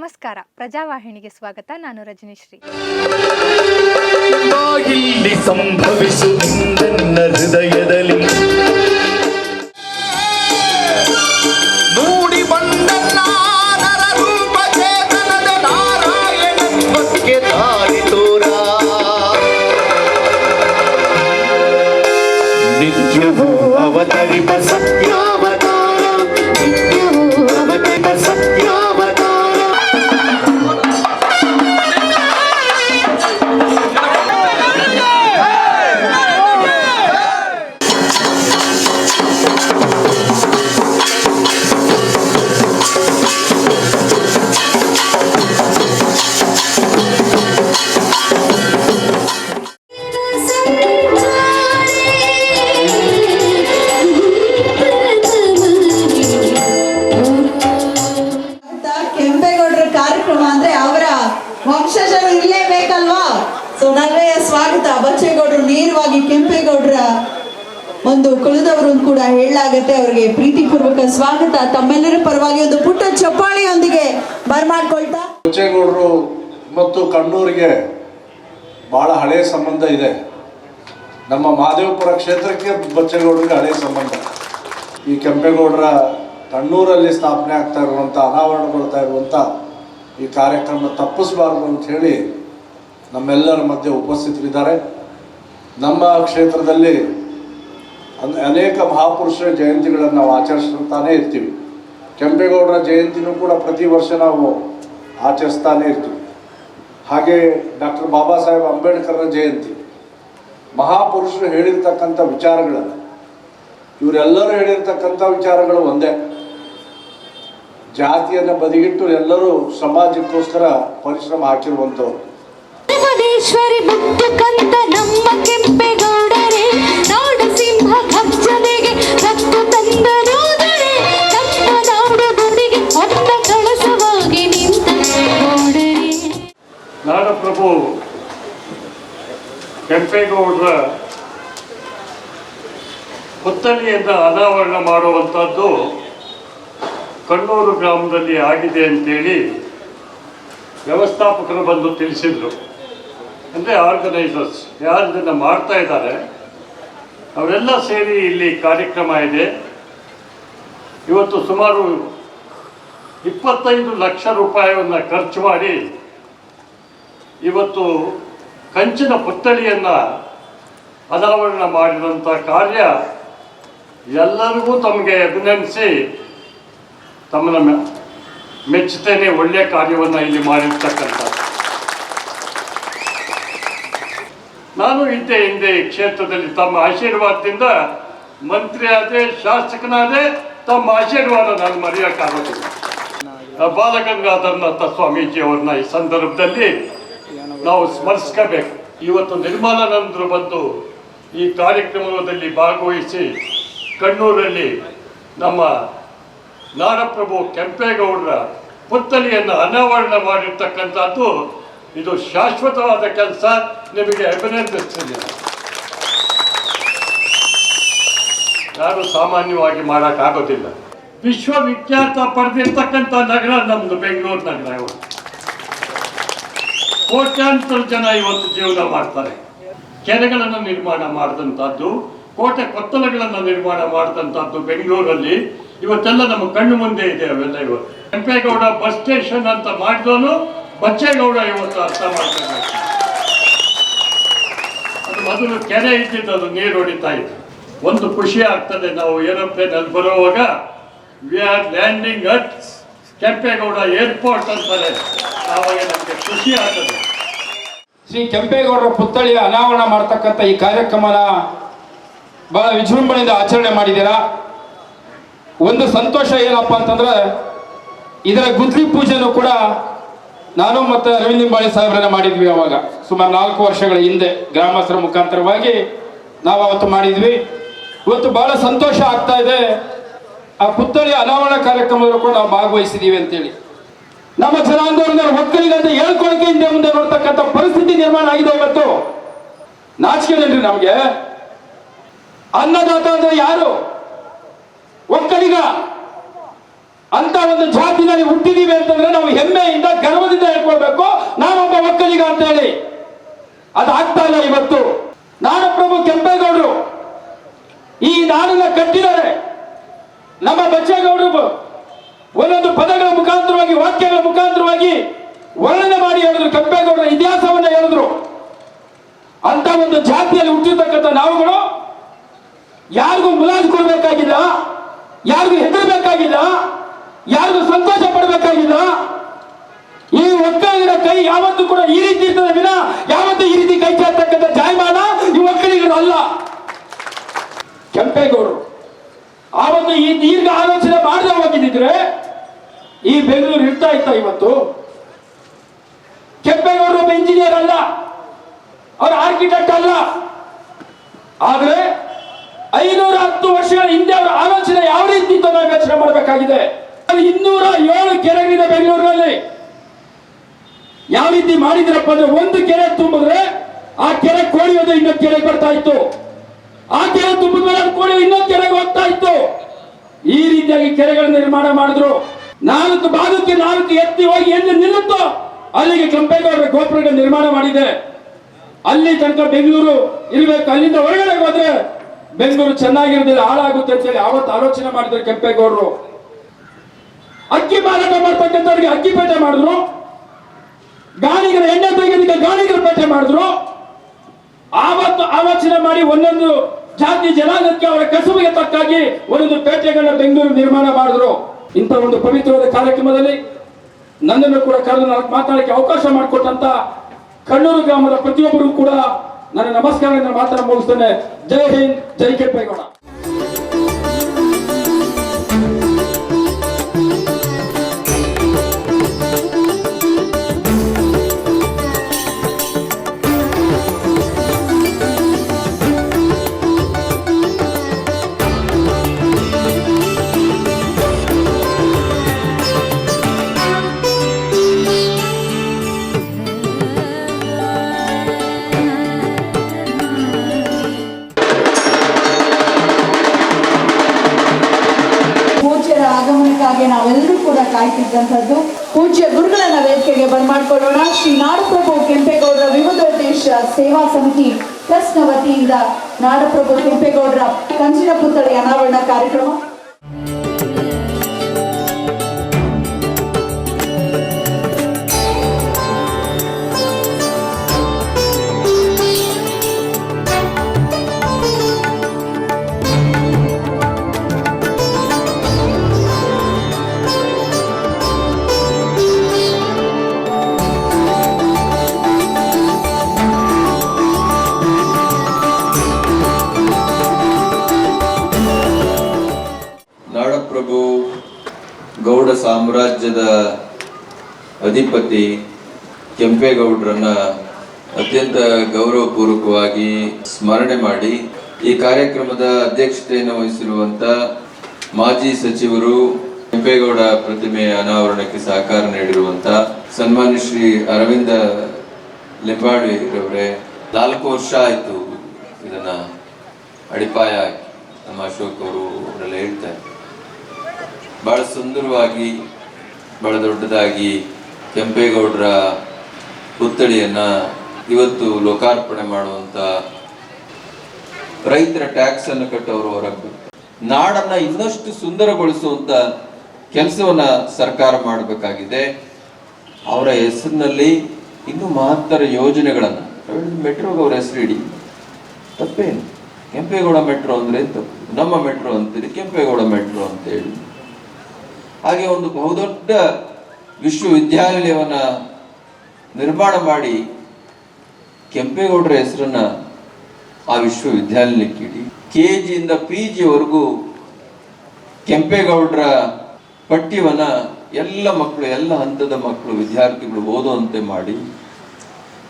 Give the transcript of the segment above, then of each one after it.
ನಮಸ್ಕಾರ. ಪ್ರಜಾವಾಹಿನಿಗೆ ಸ್ವಾಗತ. ನಾನು ರಜನೀಶ್ರೀ. ಸಂಭವಿಸು ಹೃದಯದಲ್ಲಿ. ಒಂದು ಕುಲದವರು ಕೂಡ ಹೇಳಲಾಗತ್ತೆ. ಅವರಿಗೆ ಪ್ರೀತಿಪೂರ್ವಕ ಸ್ವಾಗತ. ತಮ್ಮೆಲ್ಲರ ಪರವಾಗಿ ಒಂದು ಪುಟ್ಟ ಚಪ್ಪಾಳಿಯೊಂದಿಗೆ ಬರ್ಮಾಡ್ಕೊಳ್ತಾ. ಬಚ್ಚೇಗೌಡರು ಮತ್ತು ಕಣ್ಣೂರಿಗೆ ಬಹಳ ಹಳೆಯ ಸಂಬಂಧ ಇದೆ. ನಮ್ಮ ಮಹದೇವಪುರ ಕ್ಷೇತ್ರಕ್ಕೆ ಬಚ್ಚೇಗೌಡರಿಗೆ ಹಳೆಯ ಸಂಬಂಧ. ಈ ಕೆಂಪೇಗೌಡರ ಕಣ್ಣೂರಲ್ಲಿ ಸ್ಥಾಪನೆ ಆಗ್ತಾ ಇರುವಂಥ ಅನಾವರಣಗೊಳ್ತಾ ಇರುವಂಥ ಈ ಕಾರ್ಯಕ್ರಮ ತಪ್ಪಿಸಬಾರ್ದು ಅಂತ ಹೇಳಿ ನಮ್ಮೆಲ್ಲರ ಮಧ್ಯೆ ಉಪಸ್ಥಿತರಿದ್ದಾರೆ. ನಮ್ಮ ಕ್ಷೇತ್ರದಲ್ಲಿ ಅನೇಕ ಮಹಾಪುರುಷರ ಜಯಂತಿಗಳನ್ನು ನಾವು ಆಚರಿಸುತ್ತಾನೆ ಇರ್ತೀವಿ. ಕೆಂಪೇಗೌಡರ ಜಯಂತಿನೂ ಕೂಡ ಪ್ರತಿ ವರ್ಷ ನಾವು ಆಚರಿಸ್ತಾನೆ ಇರ್ತೀವಿ. ಹಾಗೆ ಡಾಕ್ಟರ್ ಬಾಬಾ ಸಾಹೇಬ್ ಅಂಬೇಡ್ಕರ್ನ ಜಯಂತಿ. ಮಹಾಪುರುಷರು ಹೇಳಿರ್ತಕ್ಕಂಥ ವಿಚಾರಗಳನ್ನು. ಇವರೆಲ್ಲರೂ ಹೇಳಿರ್ತಕ್ಕಂಥ ವಿಚಾರಗಳು ಒಂದೇ. ಜಾತಿಯನ್ನು ಬದಿಗಿಟ್ಟು ಎಲ್ಲರೂ ಸಮಾಜಕ್ಕೋಸ್ಕರ ಪರಿಶ್ರಮ ಹಾಕಿರುವಂಥವ್ರು. ಪುತ್ಥಳಿಯನ್ನು ಅನಾವರಣ ಮಾಡುವಂಥದ್ದು ಕಣ್ಣೂರು ಗ್ರಾಮದಲ್ಲಿ ಆಗಿದೆ ಅಂತೇಳಿ ವ್ಯವಸ್ಥಾಪಕರು ಬಂದು ತಿಳಿಸಿದರು. ಅಂದರೆ ಆರ್ಗನೈಸರ್ಸ್ ಯಾರು ಇದನ್ನು ಮಾಡ್ತಾ ಇದ್ದಾರೆ, ಅವರೆಲ್ಲ ಸೇರಿ ಇಲ್ಲಿ ಕಾರ್ಯಕ್ರಮ ಇದೆ. ಇವತ್ತು ಸುಮಾರು ಇಪ್ಪತ್ತೈದು ಲಕ್ಷ ರೂಪಾಯಿಯನ್ನು ಖರ್ಚು ಮಾಡಿ ಇವತ್ತು ಕಂಚಿನ ಪುತ್ಥಳಿಯನ್ನು ಅನಾವರಣ ಮಾಡಿದಂಥ ಕಾರ್ಯ ಎಲ್ಲರಿಗೂ ತಮಗೆ ಅಭಿನಂದಿಸಿ ತಮ್ಮನ್ನ ಮೆ- ಮೆಚ್ಚುತ್ತೇನೆ ಒಳ್ಳೆಯ ಕಾರ್ಯವನ್ನು ಇಲ್ಲಿ ಮಾಡಿರ್ತಕ್ಕಂಥ ನಾನು ಇದ್ದೆ ಹಿಂದೆ ಕ್ಷೇತ್ರದಲ್ಲಿ ತಮ್ಮ ಆಶೀರ್ವಾದದಿಂದ ಮಂತ್ರಿ ಆದೆ ಶಾಸಕನಾದೆ ತಮ್ಮ ಆಶೀರ್ವಾದ ನಾನು ಮರೆಯೋಕ್ಕಾಗೋದಿಲ್ಲ ಬಾಲಗಂಗಾಧರನಾಥ ಸ್ವಾಮೀಜಿ ಅವ್ರನ್ನ ಈ ಸಂದರ್ಭದಲ್ಲಿ ನಾವು ಸ್ಮರಿಸ್ಕೋಬೇಕು. ಇವತ್ತು ನಿರ್ಮಲಾನಂದರು ಬಂದು ಈ ಕಾರ್ಯಕ್ರಮದಲ್ಲಿ ಭಾಗವಹಿಸಿ ಕಣ್ಣೂರಲ್ಲಿ ನಮ್ಮ ನಾಡಪ್ರಭು ಕೆಂಪೇಗೌಡರ ಪುತ್ತಲಿಯನ್ನು ಅನಾವರಣ ಮಾಡಿರ್ತಕ್ಕಂಥದ್ದು ಇದು ಶಾಶ್ವತವಾದ ಕೆಲಸ. ನಿಮಗೆ ಅಭಿನಂದಿಸ್ತೀನಿ. ಯಾರು ಸಾಮಾನ್ಯವಾಗಿ ಮಾಡೋಕ್ಕಾಗೋದಿಲ್ಲ. ವಿಶ್ವವಿಖ್ಯಾತ ಪಡೆದಿರ್ತಕ್ಕಂಥ ನಗರ ನಮ್ಮದು ಬೆಂಗಳೂರು ನಗರ ಕೋಟ್ಯಾಂತರ ಜನ ಇವತ್ತು ಜೀವನ ಮಾಡ್ತಾರೆ. ಕೆರೆಗಳನ್ನು ನಿರ್ಮಾಣ ಮಾಡಿದಂಥದ್ದು ಕೋಟೆ ಕೊತ್ತಲಗಳನ್ನು ನಿರ್ಮಾಣ ಮಾಡಿದಂಥದ್ದು ಬೆಂಗಳೂರಲ್ಲಿ. ಇವತ್ತೆಲ್ಲ ನಮ್ಮ ಕಣ್ಣು ಮುಂದೆ ಇದೆ ಅವೆಲ್ಲ ಇವರು ಕೆಂಪೇಗೌಡ ಬಸ್ ಸ್ಟೇಷನ್ ಅಂತ ಮಾಡಿದವನು ಬಚ್ಚೇಗೌಡ ಇವತ್ತು ಅರ್ಥ ಮಾಡ್ತಾರೆ ಅದು ಮೊದಲು ಕೆರೆ ಇದ್ದಿದ್ದು ಅದು ನೀರು ಹೊಡಿತಾ ಇತ್ತು. ಒಂದು ಖುಷಿ ಆಗ್ತದೆ ನಾವು ಏರೋಪ್ಲೇನ್ ಅಲ್ಲಿ ಬರುವಾಗ we are landing at Kempegowda airport ಅಂತಾರೆ. ಆವಾಗ ನಮಗೆ ಖುಷಿ ಆಗ್ತದೆ. ಶ್ರೀ ಕೆಂಪೇಗೌಡರ ಪುತ್ಥಳಿಯ ಅನಾವರಣ ಮಾಡ್ತಕ್ಕಂಥ ಈ ಕಾರ್ಯಕ್ರಮನ ಬಹಳ ವಿಜೃಂಭಣೆಯಿಂದ ಆಚರಣೆ ಮಾಡಿದ್ದೀರಾ? ಒಂದು ಸಂತೋಷ ಏನಪ್ಪ ಅಂತಂದ್ರೆ, ಇದರ ಗುದ್ಲಿ ಪೂಜೆನೂ ಕೂಡ ನಾನು ಮತ್ತು ಅರವಿಂದ್ ನಿಂಬಾಳಿ ಸಾಹೇಬ್ರನ್ನ ಮಾಡಿದ್ವಿ ಅವಾಗ. ಸುಮಾರು ನಾಲ್ಕು ವರ್ಷಗಳ ಹಿಂದೆ ಗ್ರಾಮಸ್ಥರ ಮುಖಾಂತರವಾಗಿ ನಾವು ಅವತ್ತು ಮಾಡಿದ್ವಿ. ಇವತ್ತು ಬಹಳ ಸಂತೋಷ ಆಗ್ತಾ ಇದೆ. ಆ ಪುತ್ಥಳಿ ಅನಾವರಣ ಕಾರ್ಯಕ್ರಮದಲ್ಲೂ ಕೂಡ ನಾವು ಭಾಗವಹಿಸಿದ್ದೀವಿ ಅಂತೇಳಿ. ನಮ್ಮ ಜನಾಂದೋಲನ ಒಕ್ಕಲಿಗಂತ ಹೇಳ್ಕೊಳಕ್ಕೆ ಹಿಂದೆ ಮುಂದೆ ನೋಡ್ತಕ್ಕಂಥ ಪರಿಸ್ಥಿತಿ ನಿರ್ಮಾಣ ಆಗಿದೆ ಇವತ್ತು. ನಾಚಿಕೆ ನಮಗೆ? ಅನ್ನದಾತ ಅಂದ್ರೆ ಯಾರು? ಒಕ್ಕಲಿಗ. ಅಂತ ಒಂದು ಜಾತಿನಲ್ಲಿ ಹುಟ್ಟಿದೀವಿ ಅಂತಂದ್ರೆ ನಾವು ಹೆಮ್ಮೆಯಿಂದ ಗರ್ವದಿಂದ ಹೇಳ್ಕೊಳ್ಬೇಕು. ನಾನೊಬ್ಬ ಒಕ್ಕಲಿಗ ಅಂತ ಹೇಳಿ. ಅದು ಆಗ್ತಾ ಇಲ್ಲ ಇವತ್ತು. ಪ್ರಭು ಕೆಂಪೇಗೌಡರು. ಈ ನಾಡನ್ನ ಕಟ್ಟಿದ್ದಾರೆ. ನಮ್ಮ ಬಚ್ಚೇಗೌಡರು ಒಂದೊಂದು ಪದಗಳ ಮುಖಾಂತರವಾಗಿ, ವಾಕ್ಯಗಳ ಮುಖಾಂತರವಾಗಿ ವರ್ಣನೆ ಮಾಡಿ ಹೇಳಿದ್ರು. ಕೆಂಪೇಗೌಡರ ಇತಿಹಾಸವನ್ನ ಹೇಳಿದ್ರು. ಅಂತ ಒಂದು ಜಾತಿಯಲ್ಲಿ ಹುಟ್ಟಿರ್ತಕ್ಕಂಥ ನಾವುಗಳು ಯಾರಿಗೂ ಮುಲಾಜ್ ಕೊಡಬೇಕಾಗಿಲ್ಲ, ಯಾರಿಗೂ ಹೆದರಬೇಕಾಗಿಲ್ಲ, ಯಾರಿಗೂ ಸಂತೋಷ ಪಡಬೇಕಾಗಿಲ್ಲ. ಈ ಒಕ್ಕಲಿಗರ ಕೈ ಯಾವತ್ತೂ ಕೂಡ ಈ ರೀತಿ ಇರ್ತದೆ ವಿನ. ಯಾವತ್ತೂ ಈ ರೀತಿ ಕೈ ಚಾರ್ತಕ್ಕಂಥ ಜಾಯಮಾನ ಈ ಒಕ್ಕಲಿಗರು ಅಲ್ಲ. ಕೆಂಪೇಗೌಡರು, ಆವತ್ತು ಈ ದೀರ್ಘ ಆಲೋಚನೆ ಮಾಡದೆ ಹೋಗಿದ್ದಿದ್ರೆ ಈ ಬೆಂಗಳೂರು ಇರ್ತಾ ಇತ್ತ ಇವತ್ತು? ಕೆಂಪೇಗೌಡರು ಒಬ್ಬ ಇಂಜಿನಿಯರ್ ಅಲ್ಲ, ಅವರು ಆರ್ಕಿಟೆಕ್ಟ್ ಅಲ್ಲ. ಆದ್ರೆ ಐನೂರ ಹತ್ತು ವರ್ಷಗಳ ಹಿಂದೆ ಅವರ ಆಲೋಚನೆ ಯಾವ ರೀತಿ ಇತ್ತು ನಾವು ಯೋಚನೆ ಮಾಡಬೇಕಾಗಿದೆ ಇನ್ನೂರ ಏಳು ಕೆರೆಗಳಿದೆ ಬೆಂಗಳೂರಿನಲ್ಲಿ. ಯಾವ ರೀತಿ ಮಾಡಿದ್ರಪ್ಪ ಅಂದ್ರೆ ಒಂದು ಕೆರೆ ತುಂಬಿದ್ರೆ ಆ ಕೆರೆ ಕೋಳಿ ಅದು ಇನ್ನೊಂದು ಕೆರೆಗೆ ಬರ್ತಾ ಇತ್ತು. ಆ ಕೆರೆ ತುಂಬಿದ ಮೇಲೆ ಕೋಳಿ ಇನ್ನೊಂದು ಕೆರೆಗೆ ಹೋಗ್ತಾ ಇತ್ತು. ಈ ರೀತಿಯಾಗಿ ಕೆರೆಗಳ ನಿರ್ಮಾಣ ಮಾಡಿದ್ರು. ನಾಲ್ಕು ಭಾಗಕ್ಕೆ ನಾಲ್ಕು ಎತ್ತಿ ಹೋಗಿ ಎಲ್ಲಿ ನಿಲ್ಲುತ್ತೋ ಅಲ್ಲಿಗೆ ಕೆಂಪೇಗೌಡರ ಗೋಪುರಗಳ ನಿರ್ಮಾಣ ಮಾಡಿದೆ. ಅಲ್ಲಿ ತನಕ ಬೆಂಗಳೂರು ಇರಬೇಕು. ಅಲ್ಲಿಂದ ಹೊರಗಡೆ ಹೋದ್ರೆ ಬೆಂಗಳೂರು ಚೆನ್ನಾಗಿರೋದಿಲ್ಲ ಹಾಳಾಗುತ್ತೆ ಅಂತ ಹೇಳಿ ಅವತ್ತು ಆಲೋಚನೆ ಮಾಡಿದ್ರು ಕೆಂಪೇಗೌಡರು. ಅಕ್ಕಿ ಮಾರಾಟ ಮಾಡ್ತಕ್ಕಂಥವ್ರಿಗೆ ಅಕ್ಕಿ ಪೇಟೆ ಮಾಡಿದ್ರು. ಗಾಳಿಗರ ಎಣ್ಣೆ ತೆಗೆದಕ್ಕೆ ಗಾಣಿಗರ ಪೇಟೆ ಮಾಡಿದ್ರು. ಆವತ್ತು ಆಲೋಚನೆ ಮಾಡಿ ಒಂದೊಂದು ಜಾತಿ ಜನಾಂಗಕ್ಕೆ ಅವರ ಕಸುಬಿಗೆ ತಕ್ಕಾಗಿ ಒಂದೊಂದು ಪೇಟೆಗಳನ್ನ ಬೆಂಗಳೂರು ನಿರ್ಮಾಣ ಮಾಡಿದ್ರು. ಇಂಥ ಒಂದು ಪವಿತ್ರವಾದ ಕಾರ್ಯಕ್ರಮದಲ್ಲಿ ನನ್ನನ್ನು ಕೂಡ ಕರೆದು ನಾನು ಮಾತಾಡಕ್ಕೆ ಅವಕಾಶ ಮಾಡಿಕೊಟ್ಟಂತ ಕಣ್ಣೂರು ಗ್ರಾಮದ ಪ್ರತಿಯೊಬ್ಬರು ಕೂಡ ನನ್ನ ನಮಸ್ಕಾರ ಮಾತ್ರ ಮುಗಿಸ್ತೇನೆ. ಜೈ ಹಿಂದ್ ಜೈ ಕೆಂಪೇಗೌಡ. ಕೂಡ ಕಾಯ್ತಿದ್ದಂಥದ್ದು ಪೂಜ್ಯ ಗುರುಗಳನ್ನ ವೇದಿಕೆಗೆ ಬರ್ಮಾಡ್ಕೊಳ್ಳೋಣ. ಶ್ರೀ ನಾಡಪ್ರಭು ಕೆಂಪೇಗೌಡರ ವಿವಿಧೋದ್ದೇಶ ಸೇವಾ ಸಮಿತಿ ಟ್ರಸ್ಟ್ನ ವತಿಯಿಂದ ನಾಡಪ್ರಭು ಕೆಂಪೇಗೌಡರ ಕಂಚಿನ ಪುತ್ಥಳಿ ಅನಾವರಣ ಕಾರ್ಯಕ್ರಮ. ನಾಡಪ್ರಭು ಗೌಡ ಸಾಮ್ರಾಜ್ಯದ ಅಧಿಪತಿ ಕೆಂಪೇಗೌಡರನ್ನ ಅತ್ಯಂತ ಗೌರವಪೂರ್ವಕವಾಗಿ ಸ್ಮರಣೆ ಮಾಡಿ ಈ ಕಾರ್ಯಕ್ರಮದ ಅಧ್ಯಕ್ಷತೆಯನ್ನು ವಹಿಸಿರುವಂತ ಮಾಜಿ ಸಚಿವರು ಕೆಂಪೇಗೌಡ ಪ್ರತಿಮೆಯ ಅನಾವರಣಕ್ಕೆ ಸಹಕಾರ ನೀಡಿರುವಂತ ಸನ್ಮಾನ್ಯ ಶ್ರೀ ಅರವಿಂದ ಲಿಂಬಾಣಿರವರೇ ನಾಲ್ಕು ವರ್ಷ ಆಯ್ತು ಇದನ್ನ ಅಡಿಪಾಯ ನಮ್ಮ ಅಶೋಕ್ ಅವರು ಅವರೆಲ್ಲ ಹೇಳ್ತಾರೆ ಬಹಳ ಸುಂದರವಾಗಿ, ಬಹಳ ದೊಡ್ಡದಾಗಿ ಕೆಂಪೇಗೌಡರ ಪುತ್ಥಳಿಯನ್ನ ಇವತ್ತು ಲೋಕಾರ್ಪಣೆ ಮಾಡುವಂತ ರೈತರ ಟ್ಯಾಕ್ಸ್ ಅನ್ನು ಕಟ್ಟವರು ಹೊರಗೆ ನಾಡನ್ನ ಇನ್ನಷ್ಟು ಸುಂದರಗೊಳಿಸುವಂತ ಕೆಲಸವನ್ನ ಸರ್ಕಾರ ಮಾಡಬೇಕಾಗಿದೆ. ಅವರ ಹೆಸರಿನಲ್ಲಿ ಇನ್ನು ಮಹತ್ತರ ಯೋಜನೆಗಳನ್ನು ಮೆಟ್ರೋಗೆ ಅವರ ಹೆಸರು ಇಡಿ. ತಪ್ಪೇನು? ಕೆಂಪೇಗೌಡ ಮೆಟ್ರೋ ಅಂದ್ರೆ ತಪ್ಪು. ನಮ್ಮ ಮೆಟ್ರೋ ಅಂತೀರಿ, ಕೆಂಪೇಗೌಡ ಮೆಟ್ರೋ ಅಂತ ಹೇಳಿ ಹಾಗೆ ಒಂದು ಬಹುದೊಡ್ಡ ವಿಶ್ವವಿದ್ಯಾನಿಲಯವನ್ನ ನಿರ್ಮಾಣ ಮಾಡಿ ಕೆಂಪೇಗೌಡರ ಹೆಸರನ್ನ ಆ ವಿಶ್ವವಿದ್ಯಾನಿಲಯಕ್ಕೆ ಇಡಿ. ಕೆ ಜಿಯಿಂದ ಪಿ ಜಿವರೆಗೂ ಕೆಂಪೇಗೌಡರ ಪಠ್ಯವನ್ನು ಎಲ್ಲ ಮಕ್ಕಳು, ಎಲ್ಲ ಹಂತದ ಮಕ್ಕಳು, ವಿದ್ಯಾರ್ಥಿಗಳು ಓದುವಂತೆ ಮಾಡಿ,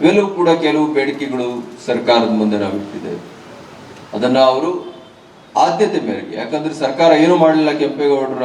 ಇವೆಲ್ಲವೂ ಕೂಡ ಕೆಲವು ಬೇಡಿಕೆಗಳು ಸರ್ಕಾರದ ಮುಂದೆ ನಾವು ಇಟ್ಟಿದ್ದೇವೆ. ಅದನ್ನ ಅವರು ಆದ್ಯತೆ ಮೇರೆಗೆ, ಯಾಕಂದ್ರೆ ಸರ್ಕಾರ ಏನು ಮಾಡಲಿಲ್ಲ ಕೆಂಪೇಗೌಡರ